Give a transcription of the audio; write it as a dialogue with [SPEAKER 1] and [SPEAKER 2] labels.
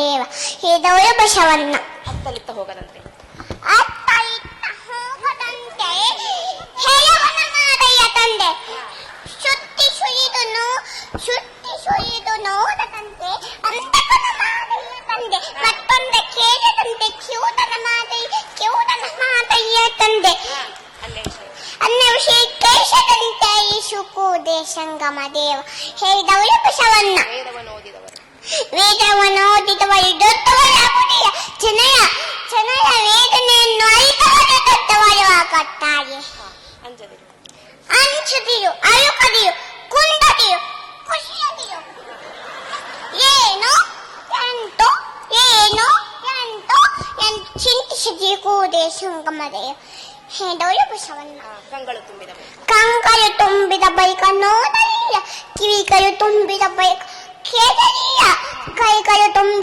[SPEAKER 1] ದೇವ. ಹೇಳಿದವರು ಬಸವಣ್ಣ
[SPEAKER 2] ಅತ್ತಲಿತ್ತ ಹೋಗದಂತೆ.
[SPEAKER 1] ಅತ್ತಲಿತ್ತ ಹೋಗದಂತೆ. ಹೇಳವನ ಮಾರಯ್ಯ ತಂದೆ. ಸುತ್ತಿ ಸುರಿದು ಸುತ್ತಿ ಸುರಿದು ನೋಡದಂತೆ. ಅಂತಕನ ಮಾರಯ್ಯ ತಂದೆ. ಮತ್ತೊಂದ ಕೇಳದಂತೆ ಕಿವುದನ ಮಾದಯ್ಯ ಕಿವುದನ ಮಾದಯ್ಯ ತಂದೆ. ಅನ್ನ ವಿಷಯ ಕೇಶದಂತೆ ಈಶುಕು ದೇಶಂಗಮ ದೇವ. ಹೇಳಿದವರು ಬಸವಣ್ಣ
[SPEAKER 2] ವೇದವನ್ನು ಓದಿದವರು
[SPEAKER 1] ವೇದವನ್ನು ಓದಿದವರು ದೊಡ್ಡವರಾಗುವುದಿಲ್ಲ ಜನಯ ಜನರ ವೇದನೆಯನ್ನು ಅರಿತವರು ದೊಡ್ಡವರು ಆಗುತ್ತಾರೆ
[SPEAKER 2] ಹಾ ಅಂಜದಿರು
[SPEAKER 1] ಅಂಚದಿರು ಅಳುಕದಿರು ಕುಂದದಿರು ಖುಷಿಯದಿರು ಏನು ಎಂಟು ಏನು ಎಂಟು ಎಂಟು ಚಿಂತಿಸದಿ ಕೂದೆ ಸಂಗಮದೆಯ ಹೇಳಿದವರು ಬಸವಣ್ಣ
[SPEAKER 2] ಹಾ ಕಂಗಳು ತುಂಬಿದ ಬೈಕ
[SPEAKER 1] ಕಂಕರು ತುಂಬಿದ ಬೈಕ ನೋಡಲಿಲ್ಲ ಕಿವಿಗಳು ತುಂಬಿದ ಬೈಕ ಕೇಳಲಿಲ್ಲ Tom